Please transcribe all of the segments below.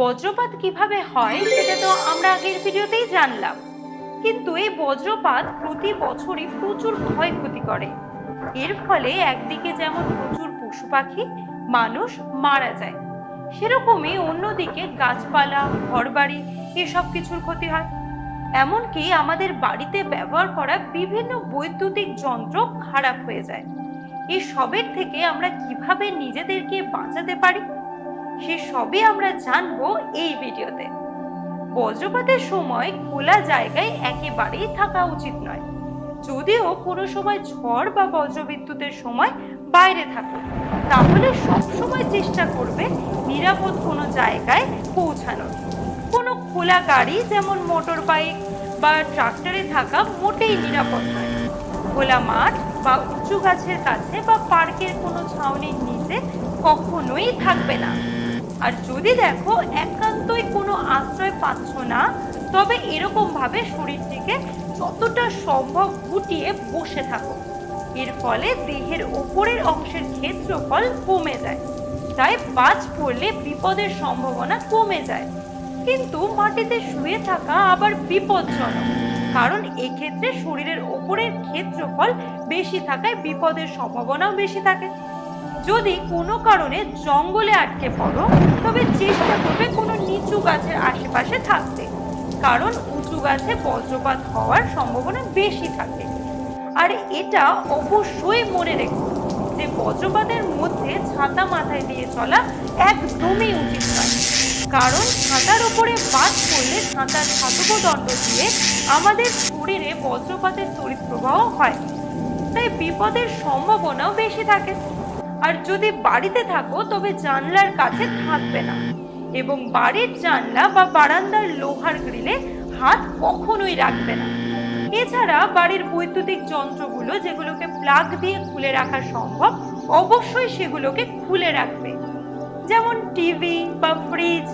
বজ্রপাত কীভাবে হয় সেটা তো আমরা আগের ভিডিওতেই জানলাম। কিন্তু এই বজ্রপাত প্রতি বছরই প্রচুর ক্ষয়ক্ষতি করে। এর ফলে একদিকে যেমন প্রচুর পশু পাখি, মানুষ মারা যায়, সেরকমই অন্যদিকে গাছপালা, ঘরবাড়ি এসব কিছুর ক্ষতি হয়। এমনকি আমাদের বাড়িতে ব্যবহার করা বিভিন্ন বৈদ্যুতিক যন্ত্র খারাপ হয়ে যায়। এই সবের থেকে আমরা কীভাবে নিজেদেরকে বাঁচাতে পারি? সে সবই আমরা জানব এই ভিডিওতে। বজ্রপাতের সময় খোলা জায়গায় একেবারেই থাকা উচিত নয়। যদিও কোনো সময় ঝড় বা বজ্রবিদ্যুতের সময় বাইরে থাকো তাহলে সবসময় চেষ্টা করবে নিরাপদ কোনো জায়গায় পৌঁছানোর। কোনো খোলা গাড়ি যেমন মোটর বাইক বা ট্রাক্টরে থাকা মোটেই নিরাপদ নয়। খোলা মাঠ বা উঁচু গাছের কাছে বা পার্কের কোনো ছাউনির নিচে কখনোই থাকবে না। আর যদি দেখো একান্তই কোনো আশ্রয় পাচ্ছ না, তবে এরকম ভাবে শরীরটিকে যতটা সম্ভব গুটিয়ে বসে থাকো। এর ফলে দেহের ওপরের অংশের ক্ষেত্রফল কমে যায়। তাই বাজ পড়লে বিপদের সম্ভাবনা কমে যায়। কিন্তু মাটিতে শুয়ে থাকা আবার বিপজ্জনক, কারণ এক্ষেত্রে শরীরের ওপরের ক্ষেত্রফল বেশি থাকায় বিপদের সম্ভাবনাও বেশি থাকে। যদি কোনো কারণে জঙ্গলে আটকে পড়ো, তবে চেষ্টা করবে কোনো নিচু গাছের আশেপাশে থাকতে। কারণ উঁচু গাছে বজ্রপাত হওয়ার সম্ভাবনা বেশি থাকে। আর এটা অবশ্যই মনে রেখো যে বজ্রপাতের মধ্যে ছাতা মাথায় দিয়ে চলা একদমই উচিত নয়। কারণ ছাতার ওপরে বাদ পড়লে ছাতার ধাতব দণ্ড দিয়ে আমাদের শরীরে বজ্রপাতের তড়িৎ প্রবাহ হয়। তাই বিপদের সম্ভাবনাও বেশি থাকে। আর যদি বাড়িতে থাকো, তবে জানলার কাছে থাকবে না। এবং বাড়ির জানলা বা বারান্দার লোহার গ্রিলে হাত কখনোই রাখবে না। এছাড়া বাড়ির বৈদ্যুতিক যন্ত্রগুলো যেগুলোকে প্লাগ দিয়ে খুলে রাখা সম্ভব, অবশ্যই সেগুলোকে খুলে রাখবে। যেমন টিভি বা ফ্রিজ।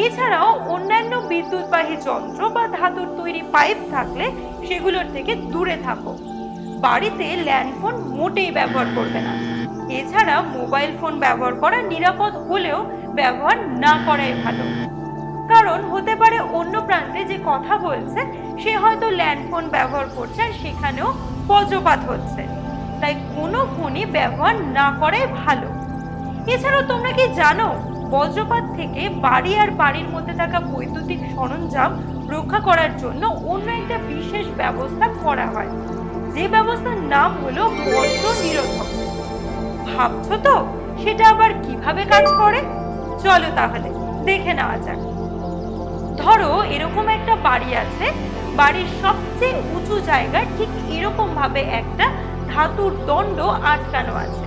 এছাড়াও অন্যান্য বিদ্যুৎবাহী যন্ত্র বা ধাতুর তৈরি পাইপ থাকলে সেগুলোর থেকে দূরে থাকো। বাড়িতে ল্যান্ডফোন মোটেই ব্যবহার করবে না। এছাড়া মোবাইল ফোন ব্যবহার করা নিরাপদ হলেও ব্যবহার না করাই ভালো। কারণ হতে পারে অন্য প্রান্তে যে কথা বলছে, সে হয়তো ল্যান্ডফোন ব্যবহার করছে আর সেখানেও বজ্রপাত হচ্ছে। তাই কোনো ফোনই ব্যবহার না করাই ভালো। এছাড়াও তোমরা কি জানো, বজ্রপাত থেকে বাড়ি আর বাড়ির মধ্যে থাকা বৈদ্যুতিক সরঞ্জাম রক্ষা করার জন্য অন্য একটা বিশেষ ব্যবস্থা করা হয়। যে ব্যবস্থার নাম হলো বজ্র নিরোধক। ভাবছ তো? সেটা আবার কীভাবে কাজ করে? চলো তাহলে, দেখে নেওয়া যাক। ধরো এরকম একটা বাড়ি আছে, বাড়ির সবচেয়ে উঁচু জায়গায় ঠিক এরকম ভাবে একটা ধাতুর দণ্ড আটকানো আছে।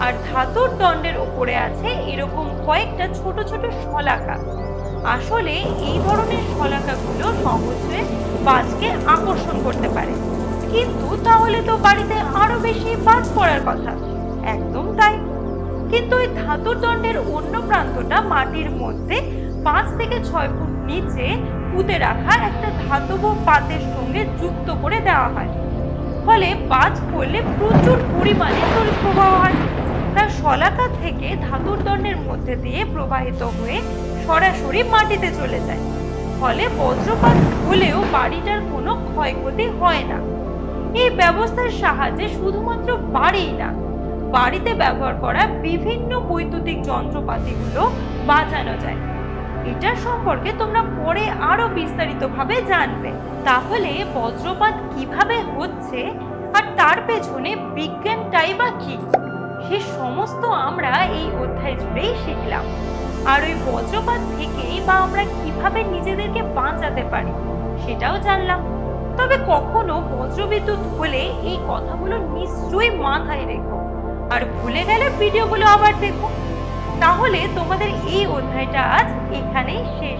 আর ধাতুর দণ্ডের উপরে আছে এরকম কয়েকটা ছোট ছোট শলাকা। আসলে এই ধরনের শলাকাগুলো সহজে বাজকে আকর্ষণ করতে পারে। কিন্তু তাহলে তো বাড়িতে আরও বেশি বাজ পড়ার কথা। একদম তাই। কিন্তু ওই ধাতুর দণ্ডের অন্য প্রান্তটা মাটির মধ্যে পাঁচ থেকে ছয় ফুট নিচে পুঁতে রাখা একটা ধাতব পাতের সঙ্গে যুক্ত করে দেওয়া হয়। ফলে বাজ পড়লে প্রচুর পরিমাণে তড়িৎ প্রবাহ হয়। তার শলাকা থেকে ধাতুর দণ্ডের মধ্যে দিয়ে প্রবাহিত হয়ে সরাসরি মাটিতে চলে যায়। ফলে বজ্রপাত হলেও বাড়িটার কোনো ক্ষয়ক্ষতি হয় না। এই ব্যবস্থার সাহায্যে শুধুমাত্র বাড়িই না বাড়িতে ব্যবহার করা বিভিন্ন বৈদ্যুতিক যন্ত্রপাতিগুলো বাঁচানো যায়। এটা সম্পর্কে তোমরা পরে আরও বিস্তারিতভাবে জানবে। তাহলে বজ্রপাত কীভাবে হচ্ছে আর তার পেছনে বিজ্ঞানটাই বা কি? সে সমস্ত আমরা এই অধ্যায় জুড়েই শিখলাম। আর ওই বজ্রপাত থেকেই বা আমরা কীভাবে নিজেদেরকে বাঁচাতে পারি, সেটাও জানলাম। তবে কখনো বজ্রবিদ্যুৎ হলে এই কথাগুলো নিশ্চয়ই মাথায় রেখো। আর ভুলে গেলে ভিডিওগুলো আবার দেখো। তাহলে তোমাদের এই অধ্যায়টা আজ এখানেই শেষ